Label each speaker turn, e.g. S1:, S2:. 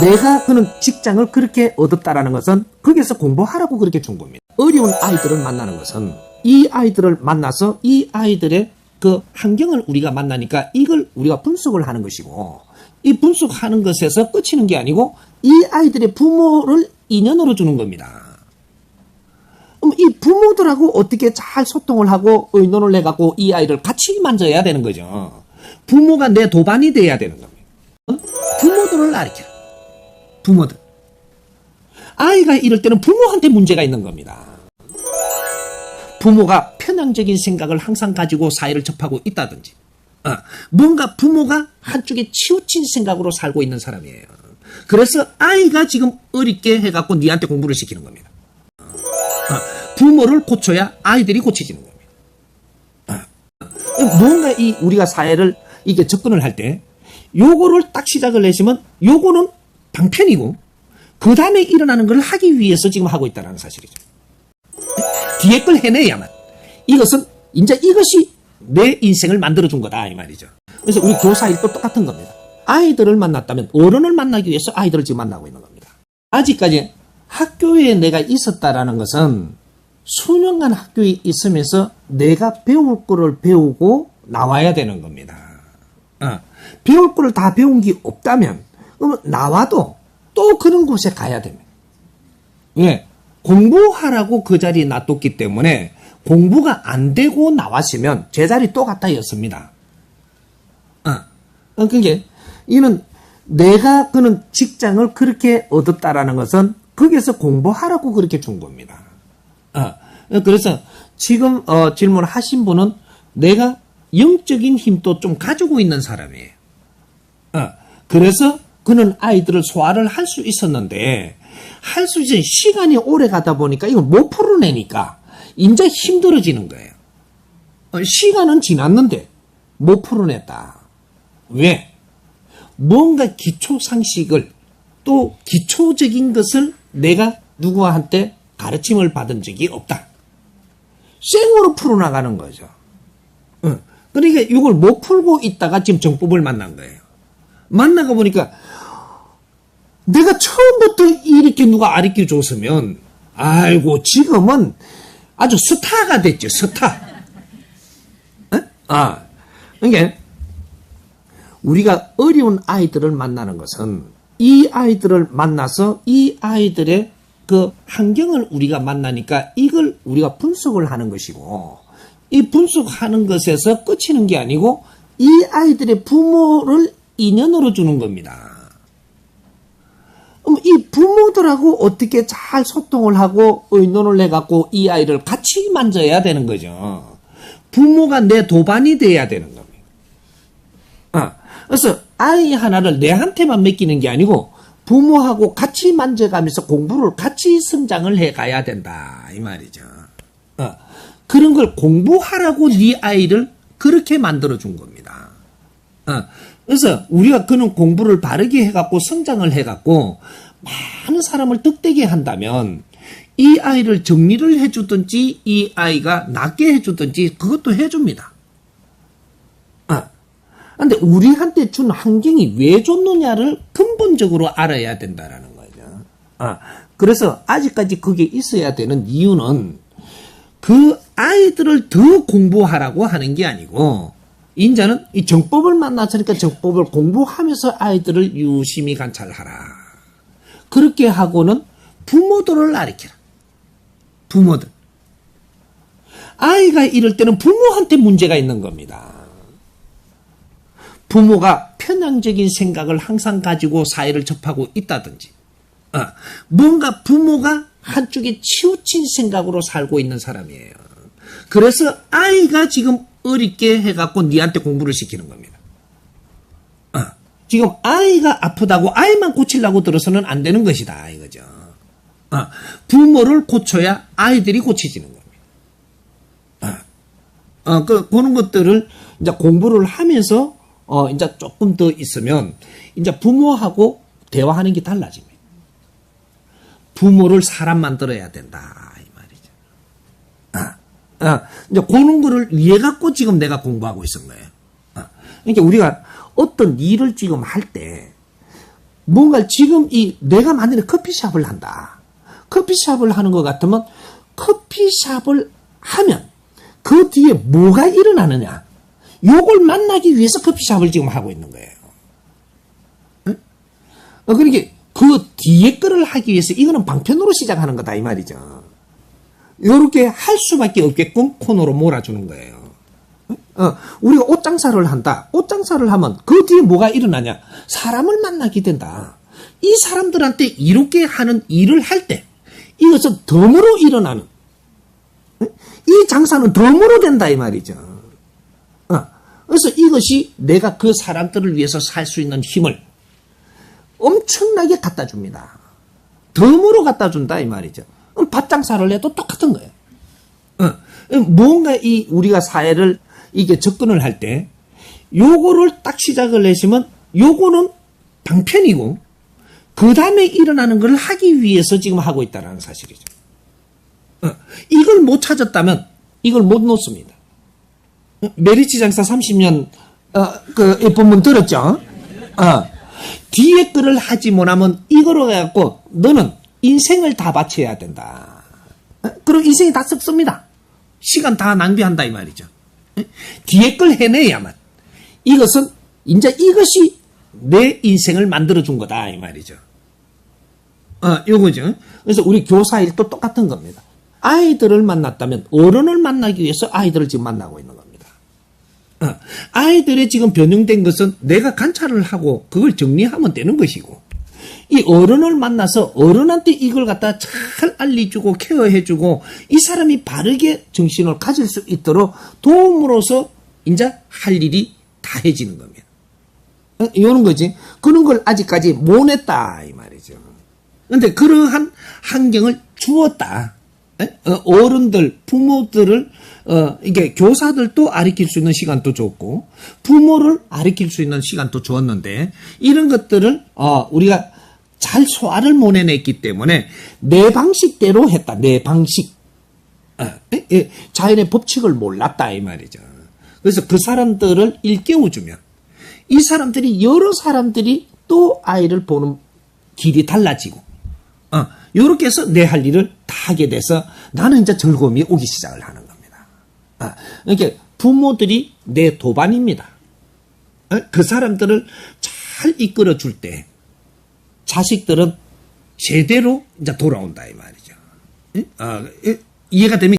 S1: 내가 그는 직장을 그렇게 얻었다라는 것은 거기에서 공부하라고 그렇게 준 겁니다. 어려운 아이들을 만나는 것은 이 아이들을 만나서 이 아이들의 그 환경을 우리가 만나니까 이걸 우리가 분석을 하는 것이고 이 분석하는 것에서 끝이는 게 아니고 이 아이들의 부모를 인연으로 주는 겁니다. 그럼 이 부모들하고 어떻게 잘 소통을 하고 의논을 해갖고 이 아이를 같이 만져야 되는 거죠. 부모가 내 도반이 돼야 되는 겁니다. 어? 부모들을 가르쳐라. 부모들. 아이가 이럴 때는 부모한테 문제가 있는 겁니다. 부모가 편향적인 생각을 항상 가지고 사회를 접하고 있다든지, 어, 뭔가 부모가 한쪽에 치우친 생각으로 살고 있는 사람이에요. 그래서 아이가 지금 어렵게 해갖고 니한테 공부를 시키는 겁니다. 어, 부모를 고쳐야 아이들이 고쳐지는 겁니다. 어, 뭔가 이 우리가 사회를 이게 접근을 할 때 요거를 딱 시작을 내시면 요거는 방편이고 그 다음에 일어나는 걸 하기 위해서 지금 하고 있다는 사실이죠. 뒤에 걸 해내야만 이것은 이제 이것이 내 인생을 만들어준 거다 이 말이죠. 그래서 우리 교사 일도 똑같은 겁니다. 아이들을 만났다면 어른을 만나기 위해서 아이들을 지금 만나고 있는 겁니다. 아직까지 학교에 내가 있었다라는 것은 수년간 학교에 있으면서 내가 배울 거를 배우고 나와야 되는 겁니다. 어, 배울 거를 다 배운 게 없다면 그러면 나와도 또 그런 곳에 가야 됩니다. 왜? 공부하라고 그 자리에 놔뒀기 때문에 공부가 안 되고 나왔으면 제자리 또 갔다 였습니다. 어, 어, 그게 이는 내가 그는 직장을 그렇게 얻었다라는 것은 거기에서 공부하라고 그렇게 준 겁니다. 어, 그래서 지금 어, 질문하신 분은 내가 영적인 힘도 좀 가지고 있는 사람이에요. 어, 그래서 그는 아이들을 소화를 할 수 있었는데 할 수 있는 시간이 오래 가다 보니까 이걸 못 풀어내니까 이제 힘들어지는 거예요. 어, 시간은 지났는데 못 풀어냈다. 왜? 뭔가 기초 상식을 또 기초적인 것을 내가 누구한테 가르침을 받은 적이 없다. 생으로 풀어나가는 거죠. 어, 그러니까 이걸 못 풀고 있다가 지금 정법을 만난 거예요. 만나가 보니까 내가 처음부터 이렇게 누가 가르쳐 줬으면 아이고 지금은 아주 스타가 됐죠 스타. 어? 아 그러니까 우리가 어려운 아이들을 만나는 것은 이 아이들을 만나서 이 아이들의 그 환경을 우리가 만나니까 이걸 우리가 분석을 하는 것이고 이 분석하는 것에서 끝이는 게 아니고 이 아이들의 부모를 인연으로 주는 겁니다. 이 부모들하고 어떻게 잘 소통을 하고 의논을 해갖고 이 아이를 같이 만져야 되는 거죠. 부모가 내 도반이 돼야 되는 겁니다. 아, 그래서 아이 하나를 내한테만 맡기는 게 아니고 부모하고 같이 만져가면서 공부를 같이 성장을 해가야 된다 이 말이죠. 어, 그런 걸 공부하라고 네 아이를 그렇게 만들어 준 겁니다. 어, 그래서 우리가 그는 공부를 바르게 해갖고 성장을 해갖고 많은 사람을 득되게 한다면 이 아이를 정리를 해주든지 이 아이가 낫게 해주든지 그것도 해줍니다. 아, 근데 우리한테 준 환경이 왜 줬느냐를 근본적으로 알아야 된다라는 거죠. 아, 그래서 아직까지 그게 있어야 되는 이유는 그 아이들을 더 공부하라고 하는 게 아니고 인자는 이 정법을 만났으니까 정법을 공부하면서 아이들을 유심히 관찰하라. 그렇게 하고는 부모들을 가르쳐라. 부모들. 아이가 이럴 때는 부모한테 문제가 있는 겁니다. 부모가 편향적인 생각을 항상 가지고 사회를 접하고 있다든지, 어, 뭔가 부모가 한쪽에 치우친 생각으로 살고 있는 사람이에요. 그래서 아이가 지금 어렵게 해갖고 니한테 공부를 시키는 겁니다. 어, 지금 아이가 아프다고 아이만 고치려고 들어서는 안 되는 것이다 이거죠. 어, 부모를 고쳐야 아이들이 고치지는 겁니다. 어, 어, 그, 그런 것들을 이제 공부를 하면서 어, 이제 조금 더 있으면 이제 부모하고 대화하는 게 달라집니다. 부모를 사람 만들어야 된다. 아, 아, 이제 그런 거를 위해 갖고 지금 내가 공부하고 있은 거예요. 아, 그러니까 우리가 어떤 일을 지금 할 때 뭔가 지금 이 내가 만약에 커피숍을 한다. 커피숍을 하는 것 같으면 커피숍을 하면 그 뒤에 뭐가 일어나느냐. 요걸 만나기 위해서 커피숍을 지금 하고 있는 거예요. 응? 어, 그러니까 그 뒤에 거를 하기 위해서 이거는 방편으로 시작하는 거다 이 말이죠. 요렇게 할 수밖에 없게끔 코너로 몰아주는 거예요. 어, 우리가 옷 장사를 한다. 옷 장사를 하면 그 뒤에 뭐가 일어나냐? 사람을 만나게 된다. 이 사람들한테 이렇게 하는 일을 할 때 이것은 덤으로 일어나는 어? 이 장사는 덤으로 된다 이 말이죠. 어, 그래서 이것이 내가 그 사람들을 위해서 살 수 있는 힘을 엄청나게 갖다 줍니다. 덤으로 갖다 준다 이 말이죠. 그럼 밭 장사를 해도 똑같은 거예요. 어, 뭔가 이 우리가 사회를 이게 접근을 할 때 요거를 딱 시작을 내시면 요거는 방편이고 그 다음에 일어나는 걸 하기 위해서 지금 하고 있다는 사실이죠. 어, 이걸 못 찾았다면 이걸 못 놓습니다. 어, 메리츠 장사 30년 어, 그 본문 들었죠? 어, 뒤에 거를 하지 못하면 이거로 해갖고 너는 인생을 다 바쳐야 된다. 어, 그럼 인생이 다 썩습니다. 시간 다 낭비한다 이 말이죠. 어? 뒤에 걸 해내야만. 이것은 이제 이것이 내 인생을 만들어 준 거다 이 말이죠. 어, 요거죠. 그래서 우리 교사 일도 똑같은 겁니다. 아이들을 만났다면 어른을 만나기 위해서 아이들을 지금 만나고 있는 겁니다. 어, 아이들의 지금 변형된 것은 내가 관찰을 하고 그걸 정리하면 되는 것이고 이 어른을 만나서 어른한테 이걸 갖다 잘 알려주고 케어해주고 이 사람이 바르게 정신을 가질 수 있도록 도움으로서 이제 할 일이 다 해지는 겁니다. 어, 이러는 거지. 그런 걸 아직까지 못 했다 이 말이죠. 근데 그러한 환경을 주었다. 에? 어, 어른들, 부모들을 어, 이게 교사들도 아리킬 수 있는 시간도 줬고 부모를 아리킬 수 있는 시간도 주었는데 이런 것들을 어, 우리가 잘 소화를 못 해냈기 때문에 내 방식대로 했다. 내 방식. 어, 에? 에, 자연의 법칙을 몰랐다 이 말이죠. 그래서 그 사람들을 일깨워주면 이 사람들이 여러 사람들이 또 아이를 보는 길이 달라지고 어, 요렇게 해서 내 할 일을 다 하게 돼서 나는 이제 즐거움이 오기 시작을 하는 겁니다. 아, 그러니까 부모들이 내 도반입니다. 어, 그 사람들을 잘 이끌어 줄 때 자식들은 제대로 이제 돌아온다 이 말이죠. 어, 이해가 되면